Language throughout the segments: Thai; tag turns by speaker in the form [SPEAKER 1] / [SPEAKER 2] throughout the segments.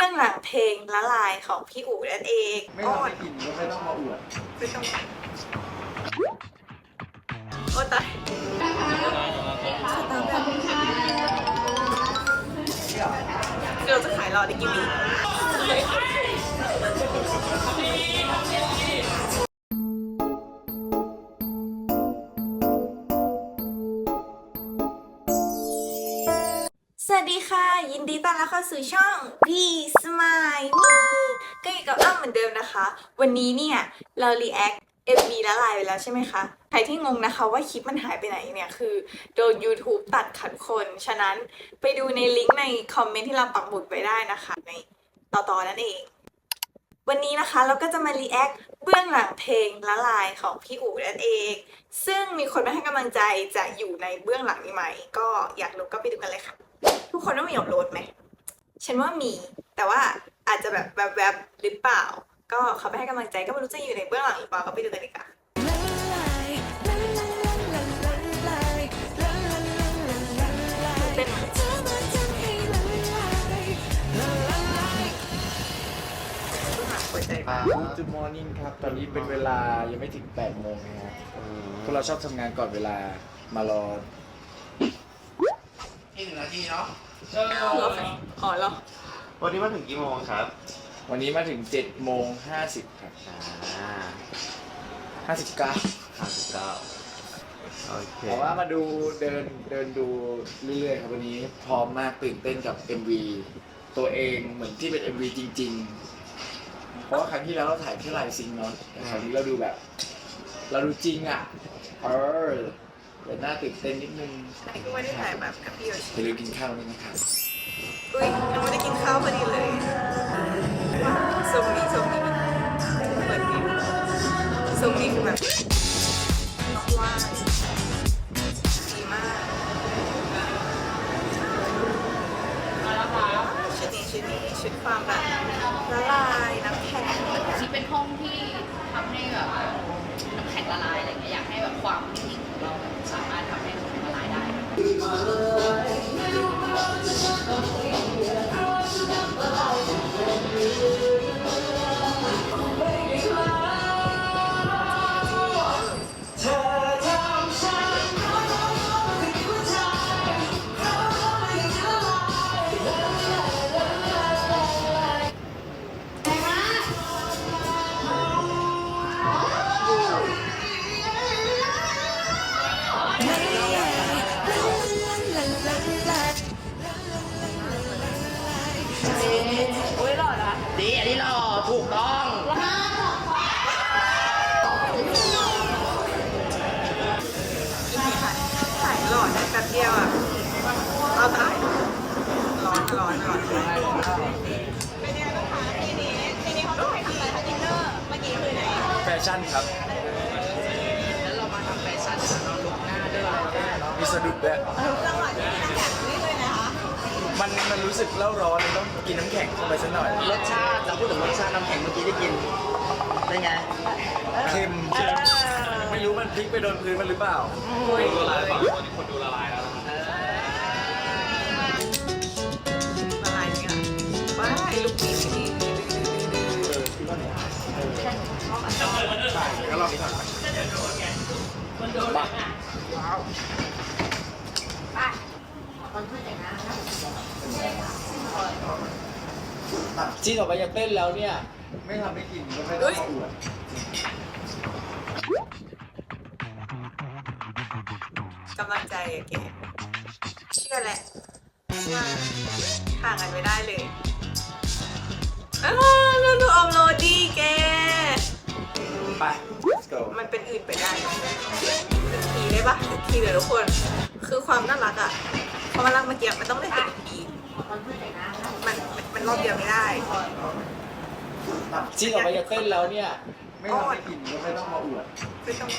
[SPEAKER 1] บื้องหลังเพลงละลายของพี่อู๋นั่นเอง
[SPEAKER 2] ไม่
[SPEAKER 1] โอ้
[SPEAKER 2] ทำให้
[SPEAKER 1] ย
[SPEAKER 2] กินก็ไม่ต้องมาอวด
[SPEAKER 1] ไม่ต้องโอ้ตายเราจะขายหลอดได้กี่ปีสวัสดีค่ะ ยินดีต้อนรับเข้าสู่ช่อง B Smile นี่ ก็กล้อ้ำเหมือนเดิมนะคะ วันนี้เนี่ยเรา react MV ละลายไปแล้วใช่ไหมคะ ใครที่งงนะคะว่าคลิปมันหายไปไหนเนี่ยคือโดน YouTube ตัดขัดคน ฉะนั้นไปดูในลิงก์ในคอมเมนต์ที่เราปักหมุดไว้ได้นะคะ ในต่อๆนั่นเอง วันนี้นะคะเราก็จะมา react เบื้องหลังเพลงละลายของพี่อู๋นั่นเอง ซึ่งมีคนมาให้กำลังใจจะอยู่ในเบื้องหลังนี้ไหม ก็อยากรู้ก็ไปดูกันเลยค่ะ ทุกคนต้องมีอัพโหลดไหมฉันว่ามีแต่ว่า แบบแบบแบบๆหรือเปล่า ก็เขาไปให้กำลังใจก็ไม่รู้จะอยู่ในเบื้องหลังหรือเปล่าก็ไปดูกันดีกว่าเต้นไหมเบื้องหลังหัวใจมาก
[SPEAKER 2] Good morning ครับ ตอนนี้เป็นเวลายังไม่ถึง8โมงนะครับพวกเราชอบทำงานก่อนเวลามารอ
[SPEAKER 3] อีกหนึ่งนาทีเนาะ
[SPEAKER 1] เหรออ๋อเหรอ
[SPEAKER 3] วันนี้มาถึงกี่โมงครับ
[SPEAKER 2] วันนี้มาถึง7โมง50ครับ
[SPEAKER 3] อ่า
[SPEAKER 2] 59
[SPEAKER 3] ห้าสิบเก้าโอเค
[SPEAKER 2] แต่ว่ามาดูเดินเดินดูเรื่อยๆครับวันนี้พร้อมมากตื่นเต้นกับ MV ตัวเองเหมือนที่เป็น MV จริง ๆ เพราะว่าครั้งที่แล้วเราถ่ายแค่ไลน์ซิงค์เนาะแต่ครั้งนี้เราดูแบบ เราดูจริงอะเออแต่น่าตื่นเต้นนิดนึง
[SPEAKER 1] อันนี้ก็ไม่ได้ถ่ายแบบกับพี่โยชิ
[SPEAKER 2] อย่าลืมกินข้าวด้วยนะครับ
[SPEAKER 1] อุ้ยยังไม่ได้กินข้าวพอดีเลย ชั่นค
[SPEAKER 4] รับแล้
[SPEAKER 1] วเรามา
[SPEAKER 4] ทำแฟชั่นแล้วเราลุกหน้าด้วย
[SPEAKER 2] มีสะดุดด้วย
[SPEAKER 1] จังหวะที่น้ำแข็งนี่เลยนะคะ
[SPEAKER 2] มันมันรู้สึกเล่าร้อนเลยต้องกินน้ำแข็งเข้าไปสักหน่อย
[SPEAKER 3] รสชาติเราพูดถึงรสชาติน้ำแข็งเมื่อกี้ได้กินเป็นไง
[SPEAKER 2] เค็มไม่รู้มันพลิกไปโดนพื้นมันหรือเปล่า
[SPEAKER 1] ละลายเนี่ยว้ายลูกนี้ ดี
[SPEAKER 2] แล้วลองนี้ก่อนบักที่ต่อไปจะเต้นแล้วเนี่ย ไม่ทำให้กินก็ไม่ต้องมาอวด
[SPEAKER 1] กำลังใจอะแกเชื่อแหละว่าห่างกันไม่ได้เลยอ้าวแล้วดูออมโรดีแก
[SPEAKER 2] ไป let's go
[SPEAKER 1] มันเป็นอื่นไปได้หนึ่งทีได้ปะหนึ่งทีเลยทุกคน คือความน่ารักอะเพราะมันรักเมื่อกี้มันต้องได้เห็นอีกทีมันมันมันรอบเดียวไม่ได้
[SPEAKER 2] ที่ต่อไปจะเต้นแล้วเนี่ย ไม่ทำให้กินก็ไม่ต้องมาอวด
[SPEAKER 1] ไม่ต้อง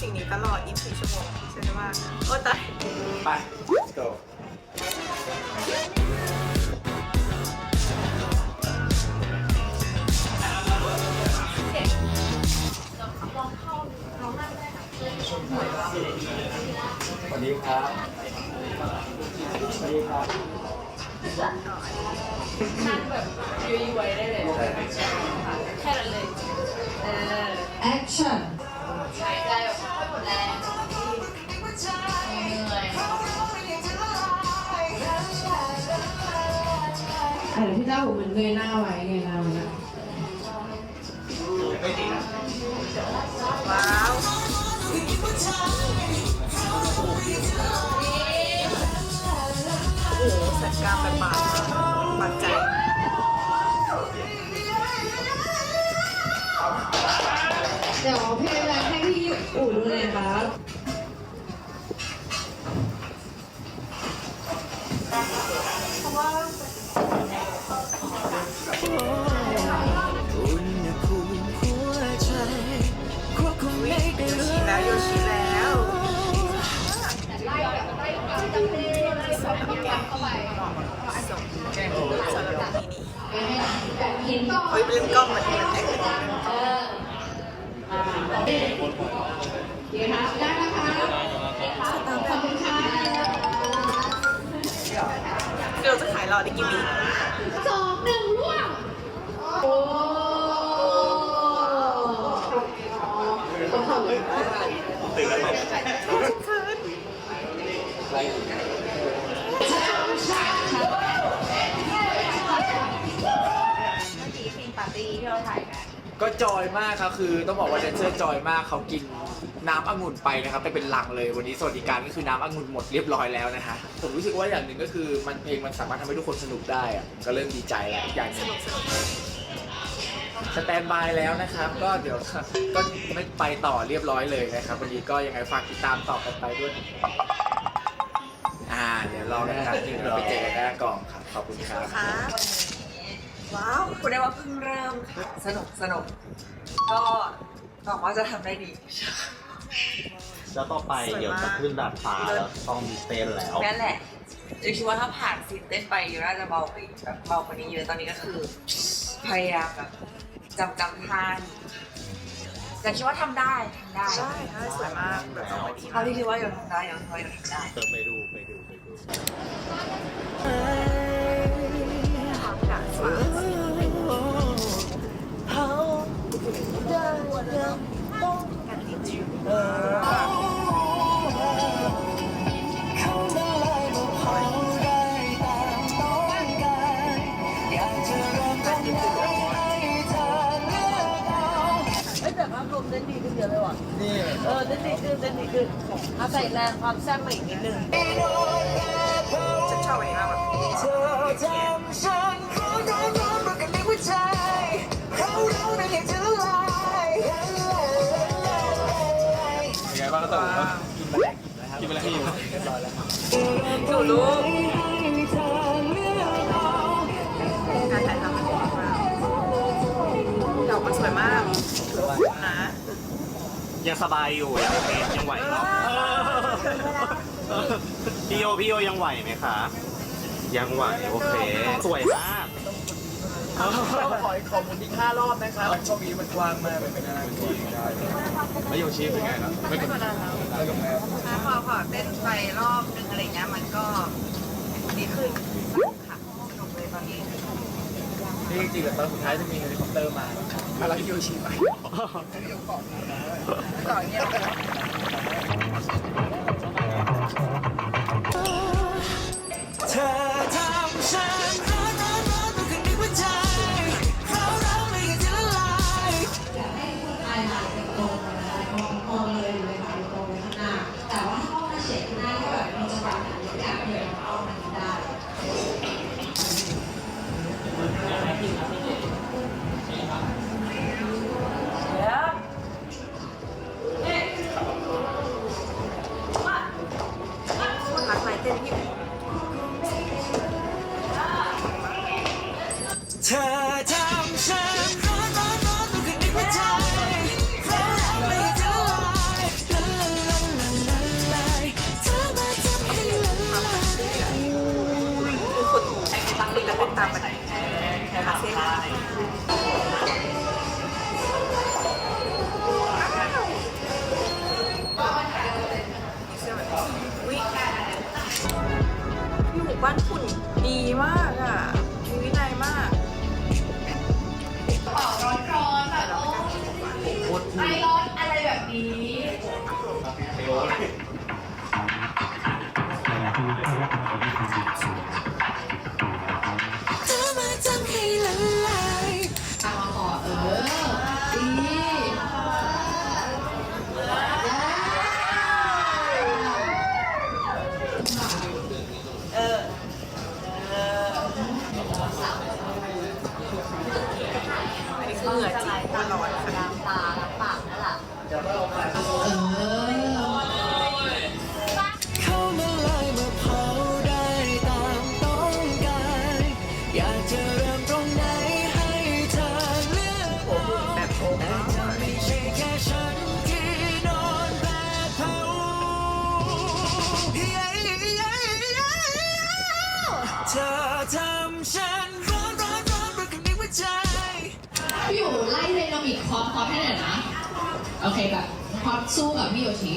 [SPEAKER 1] สิ่งนี้ตลอด 24 ชั่วโมงใช่ไหมว่า โอ้ตาย
[SPEAKER 2] ไป let's go สวัสดีครับสวัสดีครับ
[SPEAKER 4] นั่งแบบยุ้ยไว้ได้เลย แค่นั้นเลย เออ
[SPEAKER 5] action
[SPEAKER 4] หายใจแบบค่อยหมดแรงเหนื่อย
[SPEAKER 5] อะเดี๋ยวพี่เจ้าผมมันเงยหน้าไว้เงยหน้าไว้นะ
[SPEAKER 1] ว้าว โยชิแล้ว
[SPEAKER 4] ไล่แบบไล่ความจำเล่
[SPEAKER 1] นกล้องมันมันแอคเลย
[SPEAKER 5] เออเดี๋ยวครับได้นะคะขอบคุณค่ะ
[SPEAKER 1] เดี๋ยวจะขายรอได้กี่วิ
[SPEAKER 5] ตื่
[SPEAKER 1] นเมื่อกี้ฟินปาร์ตี้ที่เราถ่ายกัน
[SPEAKER 2] ก็จอยมากครับคือต้องบอกว่าแดนเซอร์จอยมากเขากินน้ำองุ่นไปนะครับไปเป็นหลังเลยวันนี้สวัสดิการก็คือน้ำองุ่นหมดเรียบร้อยแล้วนะฮะผมรู้สึกว่าอย่างหนึ่งก็คือมันเพลงมันสามารถทำให้ทุกคนสนุกได้อะก็เริ่มดีใจแล้วอีกอย่างหนึง สแตนบายแล้วนะครับ ก็เดี๋ยวก็ไม่ไปต่อเรียบร้อยเลยนะครับวันนี้ก็ยังไงฝากติดตามต่อกันไปด้วย อ่า เดี๋ยวรอกันครับเดี๋ยวเราไปเจอกันหน้ากล่องครับขอบคุณครับ
[SPEAKER 1] ครับว้าว
[SPEAKER 6] พูดได้ว่าเพิ่งเริ่มค่ะสนุกสนุกก็หวังว่าจะทำได้ดี
[SPEAKER 7] แล้วต่อไปเดี๋ยวจะขึ้นดาดฟ้าแล้วต้องมีเต้นแล้ว
[SPEAKER 6] นั่นแหละยูคิดว่าถ้าผ่านซีนเต้นไปยูน่าจะเบาไปแบบเบากว่านี้เยอะตอนนี้ก็คือ พยายามแบบ จำจำท่าอยู่แต่คิดว่าทำได้ทำได้
[SPEAKER 1] ใช่ใช่สวยมากแบบออกมาดี
[SPEAKER 6] เท่าที่คิดว่ายูทำได้ยูคิดว่ายูทำได้
[SPEAKER 7] เติมไปดูไปดูไป
[SPEAKER 8] ดูเนี่เออเต้นดีขึ้นเต้นดีขึ้นเอาใส่แรงความแซ่บมาอีกนิดนึง
[SPEAKER 1] ฉันชอบอันนี้มากแบบ
[SPEAKER 2] เป็นไงบ้างก็ต้องกินมาแล้วกินมาแล้วเรียบร้อยแล้ว
[SPEAKER 1] หนูรู้ ยั
[SPEAKER 7] งสบายอยู่ยังโอเคยังไหวเนาะพี่โยพี่โยยังไหวไหมคะ ยังไหวโอเค สวยมาก
[SPEAKER 2] ขอขอบคุณที่ค่ารอบนะครับช่วงนี้มันกว้างมากเลยเป็นอะไรที่ได้แล้วโยชิเป็นไงครับไม่กดดันแล้วกับแม่
[SPEAKER 6] พอพอเต้นไปรอบนึงอะไรเงี้ยมันก็ดีขึ้นค่ะสนุกเลยตอนนี้
[SPEAKER 2] นี่จริงๆแต่ตอนสุดท้ายจะมีเฮลิคอปเตอร์มา อะไรโยชิไป
[SPEAKER 6] ต่อเนี่ยั
[SPEAKER 2] นอาเซีย
[SPEAKER 5] นอยู่บ้าน
[SPEAKER 1] คุณดี
[SPEAKER 8] มากอะ มิกคอร์
[SPEAKER 4] สคอร์สให้หน่อยนะ โอเคแบบพอสู้กับพี่โยชิ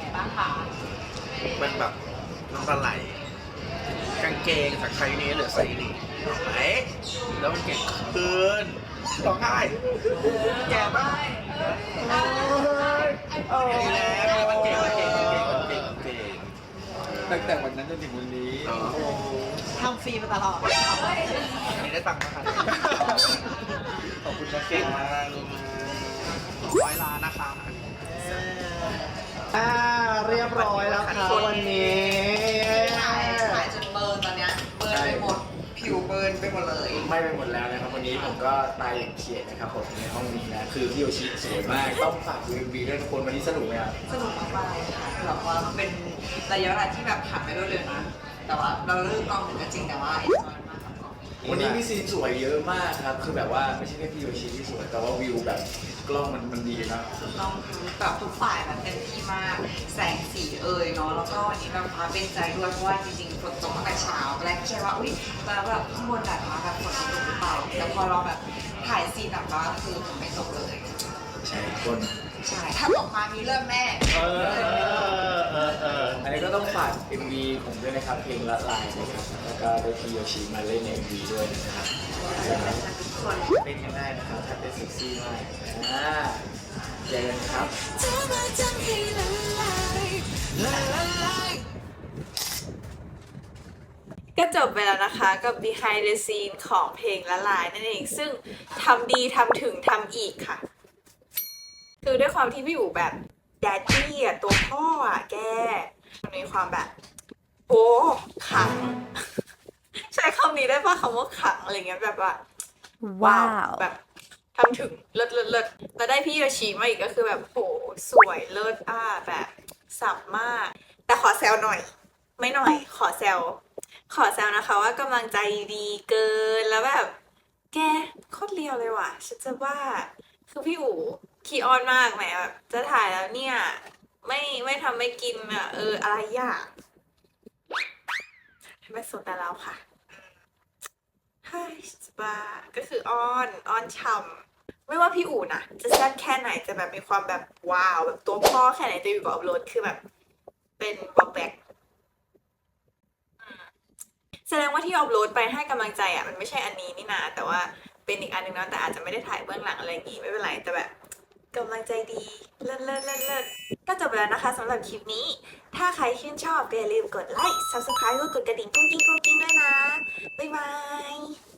[SPEAKER 4] ไง
[SPEAKER 9] บ้างคะ
[SPEAKER 3] เป็นแบบน้ำตาไหลกางเกงจากไซส์นี้เหลือไซส์นี้ไหนแล้วมันเก่งขึ้นร้องไห้แก่มากดีแล้วมันเก่งมันเก่งมันเก่งมันเก่งมันเก่ง
[SPEAKER 2] ตั้งแต่วันนั้นจนถึงวันนี้
[SPEAKER 3] อ๋อ
[SPEAKER 7] ทำฟรีมาตลอด
[SPEAKER 3] อันนี้ได้ตังค์นะคะขอบคุณนะเก่งมากร้อยล้านนะคะ อ่าเรียบร้อยแล้วค่ะวันนี้
[SPEAKER 6] ถ่ายถ่ายจนเบิร์นตอนเนี้ยเบิร์นไปหมด ผิวเบิร์นไปหมดเลย
[SPEAKER 2] ไม่ไปหมดแล้วนะครับวันนี้ผมก็ตายอย่างเฉียดนะครับผมในห้องนี้นะคือพี่โยชิสวยมากต้องฝากดู MV ด้วยทุกคนวันนี้สนุกไหมครับ
[SPEAKER 6] สนุกมากๆเลยค่ะคือแบบว่ามันเป็นระยะเวลาที่แบบผ่านไปรวดเร็วนะแต่ว่าเราเลิกกองถึงก็จริงแต่ว่าเอ็นจอยมากกับกอง
[SPEAKER 2] วันนี้มีซีนสวยเยอะมากครับคือแบบว่าไม่ใช่แค่พี่โยชิที่สวยแต่ว่าวิวแบบ กล้องมันมันดีนะ
[SPEAKER 6] ลองดูแบบทุกฝ่ายแบบเต็มที่มากแสงสีเอ่ยเนาะแล้วก็วันนี้แบบฟ้าเป็นใจด้วยเพราะว่าจริงๆฝนตกตั้งแต่เช้าแรกคิดว่าอุ้ยแล้วแบบข้างบนดาดฟ้าแบบฝนจะตกหรือเปล่าแต่พอเราแบบถ่ายซีนแบบว่าคือฝนไม่ตกเลย
[SPEAKER 2] ใช่คน
[SPEAKER 6] ใช่ถ้าตกมามีเริ่มแน่
[SPEAKER 3] เออเออเออ
[SPEAKER 2] อันนี้ก็ต้องฝาก MV ผมด้วยนะครับเพลงละลายนะครับแล้วก็ได้พี่โยชิมาเล่นใน MV ด้วยนะครับ เป็นกันได้นะครับทำได้เซ็กซี่มากอ่าเจนครับ
[SPEAKER 1] ก็จบไปแล้วนะคะ กับ behind the scene ของเพลงละลายนั่นเอง ซึ่งทำดีทำถึงทำอีกค่ะ คือด้วยความที่พี่อยู่แบบแดดดี้อะตัวพ่ออะแกมันมีความแบบ โอ้ขัง ใช้คำนี้ได้ปะคำว่าขังอะไรเงี้ยแบบว่าว้าวแบบทำถึงเลิศเลิศเลิศแล้วได้พี่โยชิมาอีกก็คือแบบโหสวยเลิศอ่าแบบสับมาก แต่ขอแซวหน่อย ไม่หน่อย ขอแซวขอแซวนะคะ ว่ากำลังใจดีเกินแล้วแบบ แกโคตรเลียวเลยว่ะฉันจะว่าคือพี่อู๋ขี้ออนมากแหมแบบจะถ่ายแล้วเนี่ย ไม่ไม่ทำไม่กินอะเอออะไรอะทำ ไมสดแต่เราค่ะไฮสบาก็คืออ้อนอ้อนฉ่ำไม่ว่าพี่อู๋นะจะแซ่บแค่ไหนจะแบบมีความแบบว้าวแบบตัวพ่อแค่ไหนจะอยู่กับอัพโหลดคือแบบ เป็นป๊อปแบ็กแสดงว่าที่อัพโหลดไปให้กำลังใจอะมันไม่ใช่อันนี้นี่นาแต่ว่าเป็นอีกอันหนึ่งนะแต่อาจจะไม่ได้ถ่ายเบื้องหลังอะไรอย่างงี้ไม่เป็นไรแต่แบบ กำลังใจดีเลิศเลิศเลิศเลิศก็จบแล้วนะคะสำหรับคลิปนี้ ถ้าใครชื่นชอบก็อย่าลืมกดไลค์ subscribe กดกระดิ่งกุ้งกิ้งกุ้งกิ้งด้วยนะ บ๊ายบาย